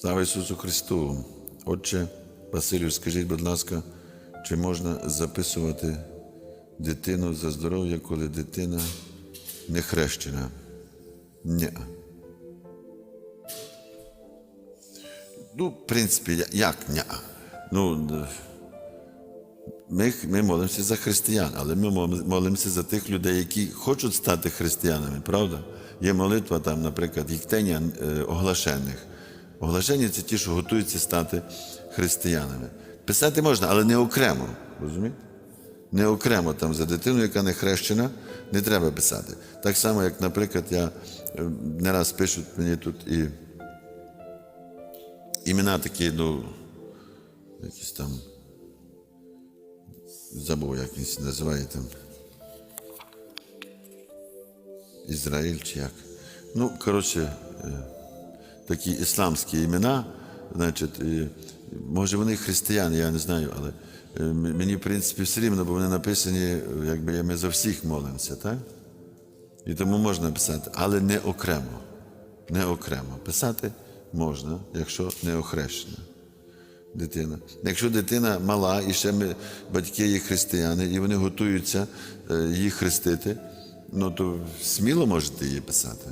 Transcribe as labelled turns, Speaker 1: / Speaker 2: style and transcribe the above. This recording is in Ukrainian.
Speaker 1: Слава Ісусу Христу! Отче Василю, скажіть, будь ласка, чи можна записувати дитину за здоров'я, коли дитина не хрещена? Ні. Ну, в принципі, як ні? Ну, ми, ми молимося за християн, але ми молимося за тих людей, які хочуть стати християнами, правда? Є молитва, там, наприклад, їктення е, оглашених. Оглашені це ті, що готуються стати християнами. Писати можна, але не окремо. Розумієте? Не окремо там за дитину, яка не хрещена, не треба писати. Так само, як, наприклад, я е, не раз пишуть мені тут і імена такі, ну, якісь там забув, як він називає там. Ізраїль чи як. Ну, коротше, е, такі ісламські імена, значить, і, може вони християни, я не знаю, але е, мені, в принципі, все рівно, бо вони написані, якби ми за всіх молимося, так? І тому можна писати, але не окремо. Не окремо. Писати можна, якщо не охрещена дитина. Якщо дитина мала, і ще ми, батьки є християни, і вони готуються е, її хрестити, ну то сміло можете її писати.